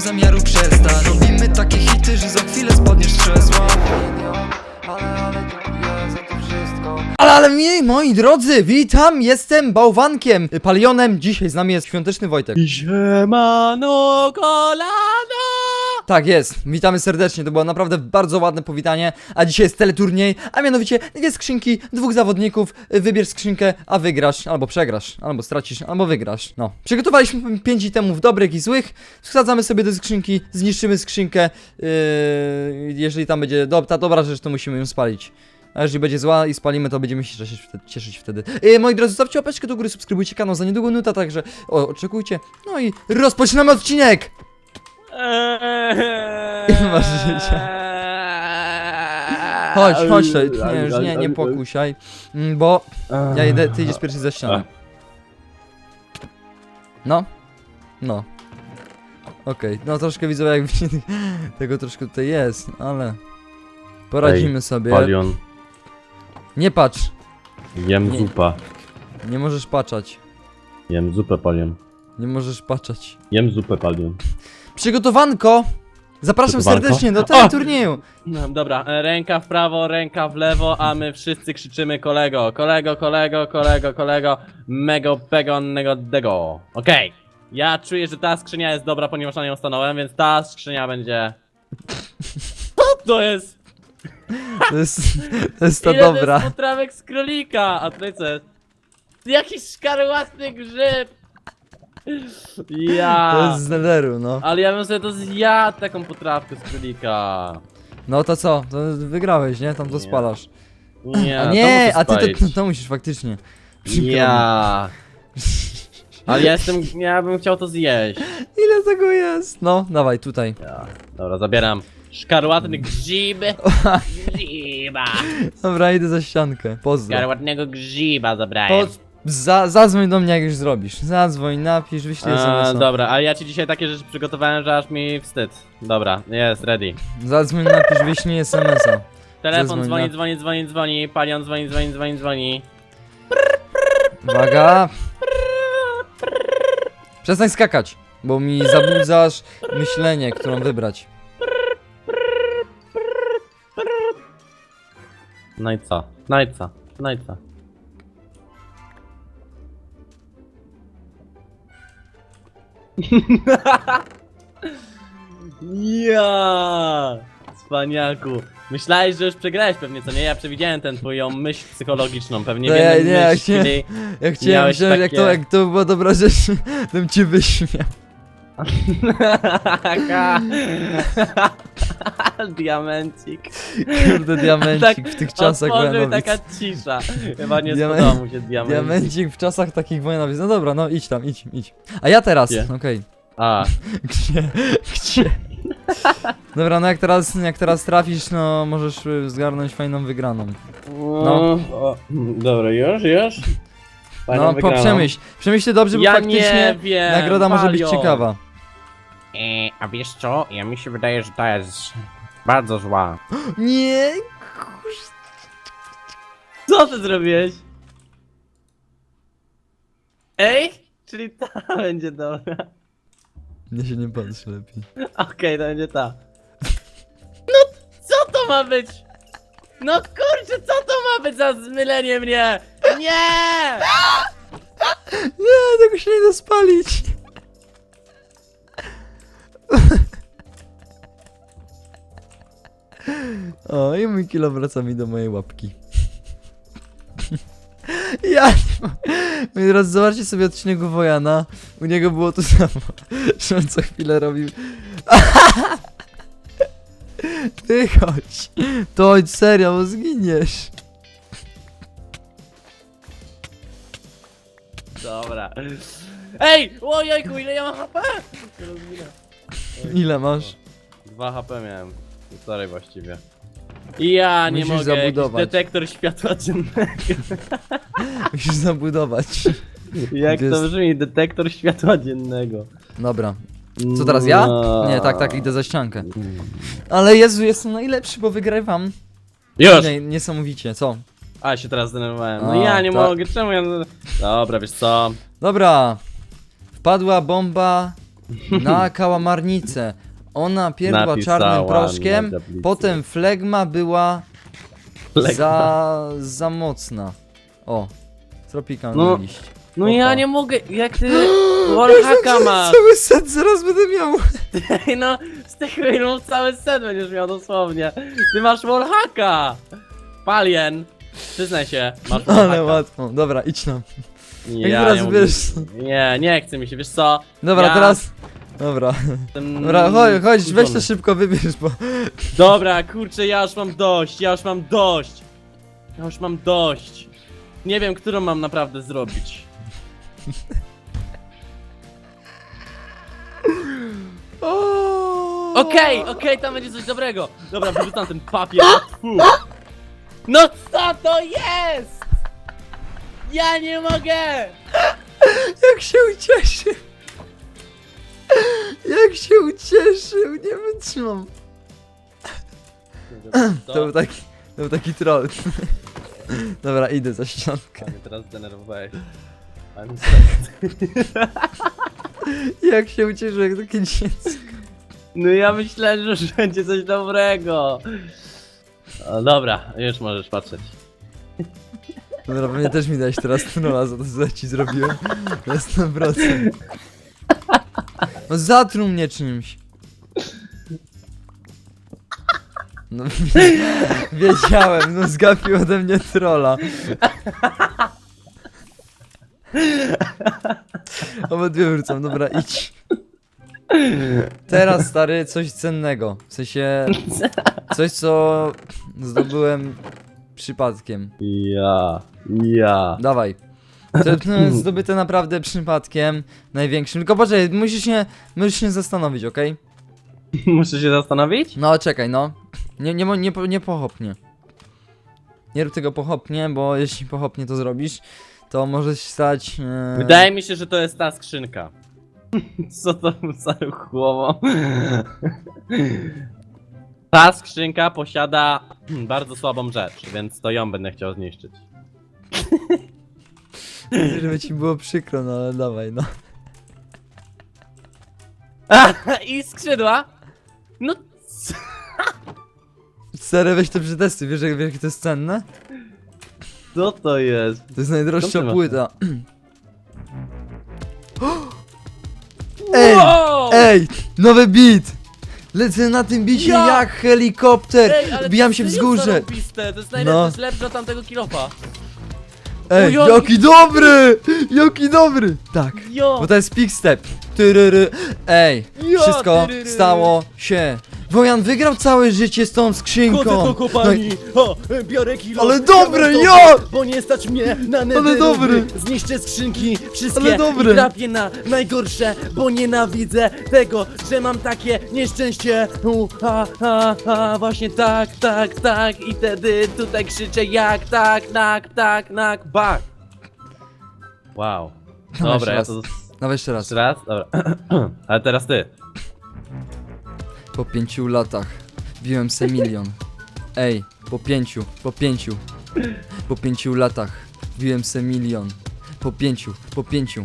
zamiaru przestać Robimy takie hity, że za Ale, mi, moi drodzy, witam, jestem bałwankiem, palionem, dzisiaj z nami jest świąteczny Wojtek. Siemano kolano! Tak jest, witamy serdecznie, to było naprawdę bardzo ładne powitanie, a dzisiaj jest teleturniej, a mianowicie dwie skrzynki, dwóch zawodników, wybierz skrzynkę, a wygrasz, albo przegrasz, albo stracisz, albo wygrasz, no. Przygotowaliśmy pięć itemów dobrych i złych, wsadzamy sobie do skrzynki, zniszczymy skrzynkę, yy, jeżeli tam będzie do, ta dobra rzecz, to musimy ją spalić. A jeżeli będzie zła i spalimy, to będziemy się cieszyć wtedy. Cieszyć wtedy. Yy, moi drodzy, zostawcie łapeczkę do góry, subskrybujcie kanał, za niedługo nuta, także o, oczekujcie. No i rozpoczynamy odcinek! Eee, Masz życia. Chodź, chodź tutaj, nie, już nie, nie pokusiaj, mm, bo ja idę, ty idziesz pierwszy za ścianę. No, no. Okej, no troszkę widzę jak tego troszkę tutaj jest, ale poradzimy sobie. Palion, Nie patrz, jem Nie. zupa. nie możesz patrzeć, Jem zupę palion. nie możesz patrzeć. Jem zupę palion. Przygotowanko! Zapraszam Przygotowanko? serdecznie do O! teleturnieju! No, dobra, e, ręka w prawo, ręka w lewo, a my wszyscy krzyczymy kolego, kolego, kolego, kolego, kolego, mego, pego, nego, dego. Okej. Ja czuję, że ta skrzynia jest dobra, ponieważ na nią stanąłem, więc ta skrzynia będzie... Co to jest? To jest, to jest ta Ile to dobra. jest potrawek z królika? A tutaj co jest? Jakiś szkarłatny grzyb! Ja. To jest z nederu, no. Ale ja bym sobie to zjadł, taką potrawkę z królika. No to co? To wygrałeś, nie? Tam to Nie. spalasz. Nie, A to nie, a ty to, to musisz faktycznie. Przykro mi. Ja. Ale ja jestem, ja bym chciał to zjeść. Ile tego jest? No, dawaj, tutaj. Ja. Dobra, zabieram. Szkarłatny grzyb. Grzyba. Dobra, idę za ściankę. Pozdro. Szkarłatnego grzyba zabrałem. Po, za, zadzwoń do mnie, jak już zrobisz. Zadzwoń, napisz, wyślij A, SMS-a. dobra, a ja ci dzisiaj takie rzeczy przygotowałem, że aż mi wstyd. Dobra, jest, ready. Zadzwoń, napisz, wyślij SMS-a. Telefon Zadzwoń dzwoni, na- dzwoni, dzwoni, dzwoni, palion dzwoni, dzwoni, dzwoni, dzwoni. Uwaga. Przestań skakać, bo mi zabudzasz myślenie, którą wybrać. No i co? No i co? No i co? ja! Spaniaku. Myślałeś, że już przegrałeś pewnie, co nie? Ja przewidziałem tę twoją myśl psychologiczną, pewnie No ja- nie, ja chciałem- Jak chciałem, Miałeś jak, to, takie- jak to była dobra rzecz, to bym cię wyśmiał. Diamencik. Kurde, diamencik w tych czasach Otworzył taka cisza. Chyba nie Diamen- spodobał mu się diamencik. Diamencik w czasach takich wojnowic. No dobra, no idź tam, idź, idź. A ja teraz, Gdzie? okej. A, Gdzie? Gdzie? Dobra, no jak teraz, jak teraz trafisz, no możesz y, zgarnąć fajną wygraną. no. O, dobra, już, już? Fajną No, wygraną. poprzemyśl. Przemyśl dobrze, bo Ja faktycznie nie wiem. nagroda może być ciekawa. E, a wiesz co? Ja mi się wydaje, że ta jest bardzo zła. Nie, Co ty zrobiłeś? Ej? Czyli ta będzie dobra. nie się nie patrz lepiej. Okej, to będzie ta. No, co to ma być? No kurczę, co to ma być za zmylenie mnie? Nie! Nie, tego się nie da spalić. O, i mój kilo wraca mi do mojej łapki. Ja nie mam. Drodzy, zobaczcie sobie odcinek u Wojana. U niego było to samo. Że on co chwilę robił. Ty chodź. To chodź serio, bo zginiesz. Dobra. Ej! Ojejku, ile ja mam HP? Ile masz? 2 HP miałem. Półtorej właściwie. I ja nie Musisz mogę, jakiś zabudować. detektor światła dziennego. Musisz zabudować. Jak Jest- to brzmi? Detektor światła dziennego. Dobra. Co teraz ja? No. Nie, tak, tak, idę za ściankę. Ale Jezu, jestem najlepszy, bo wygrywam. Już! Nie, niesamowicie, co? A, się teraz zdenerwowałem. No A, ja nie tak. mogę, czemu ja... Dobra, wiesz co? Dobra. Wpadła bomba na kałamarnicę. Ona Napisała czarnym proszkiem, na tablicy. potem flegma była Flegma. za, za mocna. O, tropikalny No, liść. No Opa. ja nie mogę, jak ty wallhacka masz. Cały set zaraz będę miał. Ej, no, z tego ilu cały set będziesz miał dosłownie. Ty masz wallhacka! Palien! Przyznaj się, masz Ale łatwo. Dobra, idź nam. Jak Ja teraz nie mogę- wiesz. Nie, nie chce mi się, wiesz co? Dobra, ja teraz. Dobra, dobra, chodź, chodź, weź to szybko wybierz, bo. Dobra, kurczę, ja już mam dość, ja już mam dość. Ja już mam dość. Nie wiem, którą mam naprawdę zrobić. Okej, okej, tam będzie coś dobrego. Dobra, wyrzucam ten papier. Fu. No co to jest? Ja nie mogę! Jak się ucieszył! Jak się ucieszył! Nie wytrzymam. To był taki, to był taki troll. Dobra, idę za ściankę. mnie teraz zdenerwowałeś. I'm Jak się ucieszył, jak takie dziecko. No ja myślałem, że już będzie coś dobrego. O, dobra, już możesz patrzeć. Dobra, pewnie też mi dałeś teraz trolla za to, co ja ci zrobiłem. Na 100%. No zatruł mnie czymś. No wiedziałem, no zgapił ode mnie trolla. Obydwie wrócą, dobra idź. Teraz stary, coś cennego. W sensie, coś co zdobyłem przypadkiem. Ja, ja. Dawaj. To no, jest zdobyte naprawdę przypadkiem największym. Tylko poczekaj, musisz się, musisz się zastanowić, okej? Muszę się zastanowić? No czekaj, no. Nie, nie, mo- nie, po- nie pochopnie. Nie rób tego pochopnie, bo jeśli pochopnie to zrobisz, to może się stać. E... Wydaje mi się, że to jest ta skrzynka. Co to za głową? Ta skrzynka posiada bardzo słabą rzecz, więc to ją będę chciał zniszczyć. Żeby ci było przykro, no ale dawaj, no. I skrzydła? No co? Stary, weź te przetesty, wiesz, jak, wiesz jakie to jest cenne? Co to jest? To jest najdroższa Skąd ty masz płyta. Ej! Wow! Ej! Nowy beat! Lecę na tym bicie Ja! jak helikopter! Ej, ale Wbijam to się jest wzgórze! zarąbiste, To jest najlepsze, No. to jest lepsze od tamtego kilofa. Ej, O, jaki- dobry! Jaki dobry! Tak, Jo! bo to jest pick step. Tyryry. Ej, Ja, wszystko tyryry. stało się. Wojan wygrał całe życie z tą skrzynką. Chodzę do No kopalni, o, biorę kilo Ale dobre, jo! topór, Bo nie stać mnie na nederowy dobry. Zniszczę skrzynki wszystkie Ale dobry. i na najgorsze Bo nienawidzę tego, że mam takie nieszczęście U, ha, ha, ha, Właśnie tak, tak, tak I wtedy tutaj krzyczę jak tak, nak, tak, nak, bak Wow. jeszcze Dobra, ja raz. to... No jeszcze raz. Jeszcze raz? Dobra. Ale teraz ty. Po pięciu latach biłem se milion. Ej, po pięciu, po pięciu. Po pięciu latach biłem se milion. Po pięciu, po pięciu.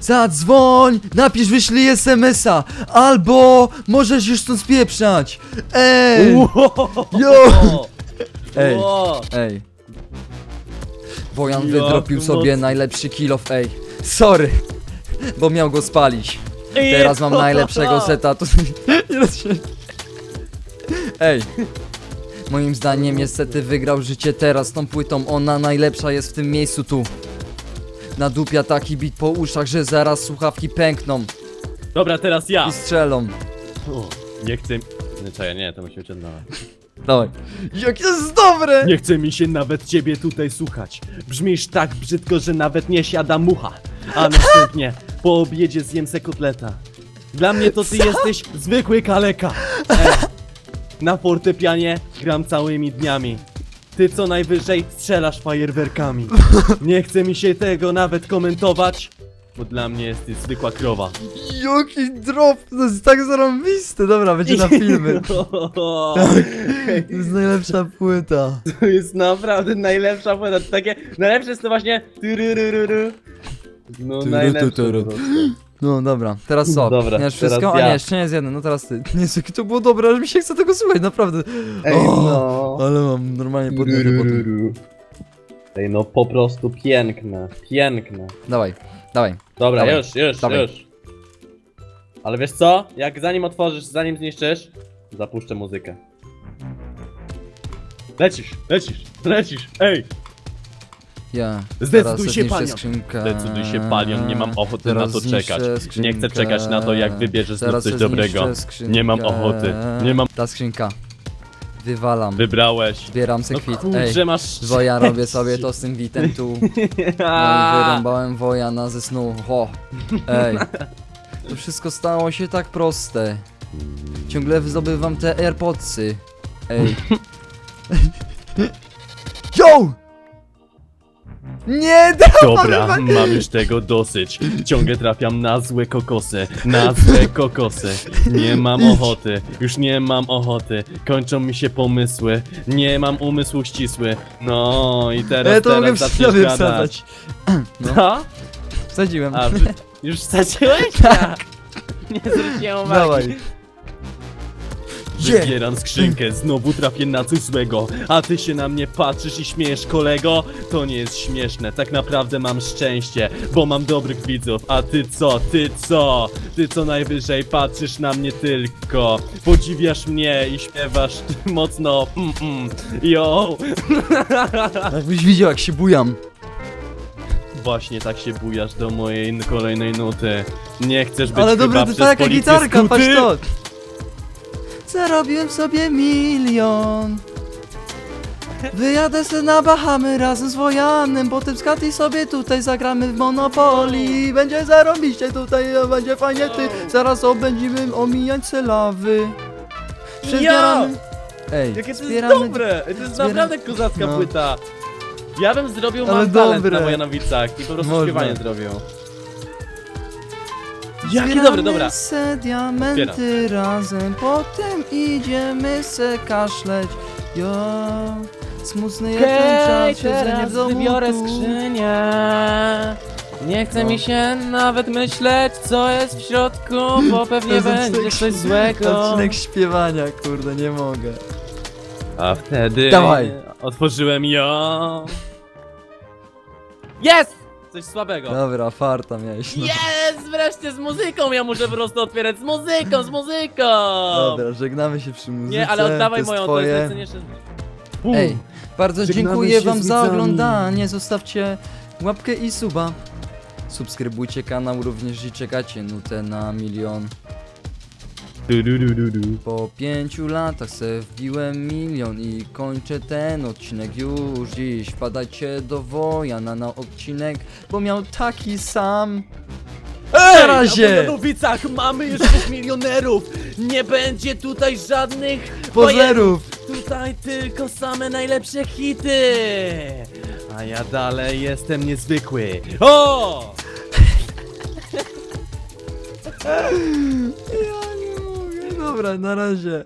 Zadzwoń! Napisz, wyślij SMS-a! Albo możesz już stąd spieprzać! Ej! Jo! Ej, ej. Wojan wydropił sobie najlepszy kilof, ej. Sorry, bo miał go spalić. Teraz mam najlepszego seta. Się- Ej. Moim zdaniem niestety wygrał życie teraz tą płytą. Ona najlepsza jest w tym miejscu tu. Nadupia taki bit po uszach, że zaraz słuchawki pękną Dobra, teraz ja. i strzelą. Nie chcę... Nie, czekaj, nie, to musi być od nowa. Dawaj. Jak to jest dobre! Nie chce mi się nawet ciebie tutaj słuchać Brzmisz tak brzydko, że nawet nie siada mucha A następnie po obiedzie zjem se kotleta Dla mnie to ty jesteś zwykły kaleka e, Na fortepianie gram całymi dniami Ty co najwyżej strzelasz fajerwerkami Nie chce mi się tego nawet komentować Bo dla mnie jesteś zwykła krowa Jaki drop! To jest tak zarąbiste! Dobra, będzie na filmy. To jest najlepsza płyta. To jest naprawdę najlepsza płyta. To takie... Najlepsze jest to właśnie... tyryryryrry. No po prostu. No dobra, teraz co? Dobra, teraz wszystko? A ja. nie, jeszcze nie jest jeden, no teraz ty. Nie, jakie to było dobre, aż mi się chce tego słuchać, naprawdę. Ej, O, no. Ale mam normalnie podniety po tym. Ej, no po prostu piękne, piękne. Dawaj, dawaj. Dobra, Dawaj, już, już, dawaj. już. Ale wiesz co? Jak zanim otworzysz, zanim zniszczysz, zapuszczę muzykę. Lecisz, lecisz, lecisz, ej! Ja. Zdecyduj teraz się, zniszczę panion. Skrzynkę. Zdecyduj się, panion, nie mam ochoty Teraz na to zniszczę czekać. Nie skrzynkę. chcę czekać na to, jak wybierzesz znów Teraz coś zniszczę dobrego. skrzynkę. Nie mam ochoty, nie mam- Ta skrzynka. Wywalam. Wybrałeś. Zbieram se No kwit. kurczę, Ej, masz woja robię sobie to z tym witem tu. No i wyrąbałem wojana ze snu. Ho. Ej. To wszystko stało się tak proste. Ciągle zdobywam te AirPodsy. Ej. Yo! Nie, Dobra, mam już tego dosyć. Ciągle trafiam na złe kokosy, na złe kokosy. Nie mam ochoty, już nie mam ochoty. Kończą mi się pomysły, nie mam umysłu ścisły. No i teraz, Ja to mogę teraz przy zaczniesz sobie gadać. wsadzać. Co? Wsadziłem. A, już wsadziłeś? Tak. Nie zwróciłem uwagi. Dawaj. Je. Wybieram skrzynkę, znowu trafię na coś złego A ty się na mnie patrzysz i śmiejesz kolego? To nie jest śmieszne, tak naprawdę mam szczęście Bo mam dobrych widzów, a ty co, ty co? Ty co najwyżej patrzysz na mnie tylko Podziwiasz mnie i śpiewasz mocno mm, mm. Yo! Jakbyś widział jak się bujam. Właśnie tak się bujasz do mojej kolejnej nuty Nie chcesz być Ale dobra, to taka gitarka, patrz to. Zarobiłem sobie milion. Wyjadę se na Bahamy razem z Wojanem, potem z Katy sobie tutaj zagramy w Monopoly. Będzie zarobiście tutaj, będzie fajnie ty. Zaraz obędzimy omijać se lawy. Przezbieramy... Ej, Jakie to jest zbieramy... dobre! To jest naprawdę kozacka No. płyta! Ja bym zrobił Ale mam talent dobre. na Wojanowicach i po prostu Można. śpiewanie zrobił. Jakie dobre, dobra. se diamenty razem, potem idziemy se kaszleć. Jo, smutny jest ten czas, siedzenie w domu wybiorę tu. skrzynię. Nie chce No. mi się nawet myśleć, co jest w środku, bo pewnie jest będzie odcinek- coś złego. Odcinek śpiewania, kurde, nie mogę. A wtedy Dawaj. otworzyłem ją. Jest! Coś słabego. Dobra, farta miałeś. No. Jest! Wreszcie z muzyką! Ja muszę po prostu otwierać z muzyką, z muzyką! Dobra, żegnamy się przy muzyce. Nie, ale oddawaj jest moją, to twoje. jest. Ej, bardzo Żegnamy dziękuję się wam z za widzami. oglądanie. Zostawcie łapkę i suba. Subskrybujcie kanał również i czekacie nutę na milion. Du, du, du, du, du. Po pięciu latach se wbiłem milion i kończę ten odcinek już dziś. Wpadajcie do Wojana na odcinek, bo miał taki sam. Ej, Na razie! Na Wojanowicach mamy już dwóch milionerów! Nie będzie tutaj żadnych Pozerów! Tutaj tylko same najlepsze hity! A ja dalej jestem niezwykły. O! Dobra, na razie.